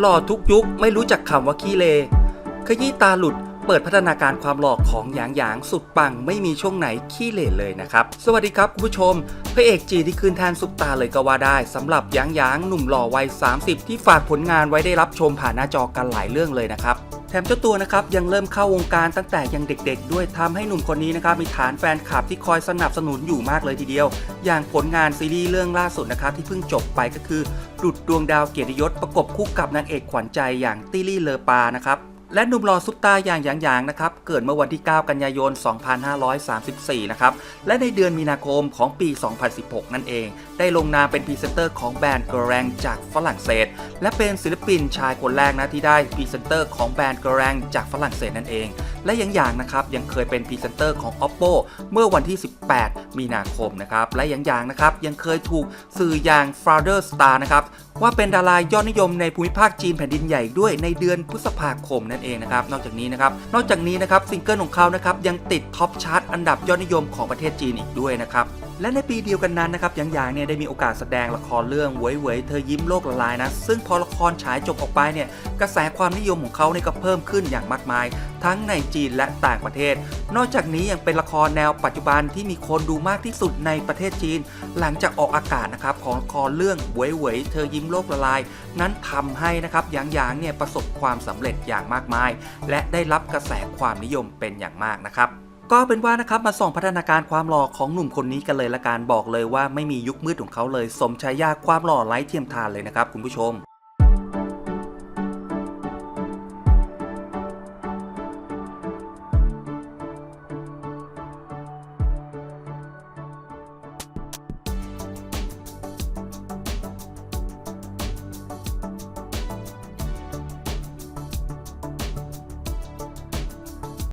หล่อทุกยุคไม่รู้จักคำว่าขี้เล ขยี้ตาหลุดเปิดพัฒนาการความหล่อของหยางหยางสุดปังไม่มีช่วงไหนขี้เหร่เลยนะครับ สวัสดีครับคุณผู้ชม พระเอกจีที่คืนแทนซุปตาเลยก็ว่าได้สำหรับหยางหยางหนุ่มหล่อวัย 30 ที่ฝากผลงานไว้ได้รับชมผ่านหน้าจอกันหลายเรื่องเลยนะครับ แถมเจ้าตัวนะครับยังเริ่มเข้าวงการตั้งแต่ยังเด็กๆ ด้วยทำให้หนุ่มคนนี้นะครับมีฐานแฟนคลับที่คอยสนับสนุนอยู่มากเลยทีเดียว อย่างผลงานซีรีส์เรื่องล่าสุดนะครับที่เพิ่งจบไปก็คือดุดดวงดาวเกียรติยศประกบคู่กับนางเอกขวัญใจอย่างติลี่เลอปานะครับ และหนุ่มหล่อซุปตาอย่างหยางหยางนะครับ เกิดเมื่อวันที่ 9 กันยายน 2534 นะครับ และในเดือนมีนาคมของปี 2016 นั่นเอง ได้ลงนามเป็นพรีเซนเตอร์ของแบรนด์เกรงจากฝรั่งเศส และเป็นศิลปินชายคนแรกนะที่ได้พรีเซนเตอร์ของแบรนด์เกรงจากฝรั่งเศสนั่นเองและยังอย่างนะครับยังเคยเป็นพรีเซนเตอร์ของ oppo เมื่อวันที่ 18 มีนาคมนะครับและยังอย่างนะครับยังเคยถูกสื่ออย่าง Father Star นะครับว่าเป็นดารายอดนิยมในภูมิภาคจีนแผ่นดินใหญ่ด้วยในเดือนพฤษภาคมนั่นเองนะครับนอกจากนี้นะครับนอกจากนี้นะครับซิงเกิลของเขานะครับยังติดท็อปชาร์ตอันดับยอดนิยมของประเทศจีนอีกด้วยนะครับ และในปีเดียวกันนั้นนะครับหยางหยางเนี่ยได้มีโอกาสแสดงละครเรื่องเว่ยเว่ยเธอยิ้มโลกละลายนะ ซึ่งพอละครฉายจบออกไปเนี่ยกระแสความนิยมของเขาเนี่ยก็เพิ่มขึ้นอย่างมากมาย ทั้งในจีนและต่างประเทศ นอกจากนี้ยังเป็นละครแนวปัจจุบันที่มีคนดูมากที่สุดในประเทศจีน หลังจากออกอากาศนะครับของละครเรื่องเว่ยเว่ยเธอยิ้มโลกละลาย นั้นทำให้นะครับหยางหยางเนี่ยประสบความสำเร็จอย่างมากมาย และได้รับกระแสความนิยมเป็นอย่างมากนะครับ ก็เป็นว่านะครับมาส่องพัฒนาการความหล่อของหนุ่มคนนี้กันเลยละกันบอกเลยว่าไม่มียุคมืดของเขาเลย สมชายาความหล่อไร้เทียมทานเลยนะครับคุณผู้ชม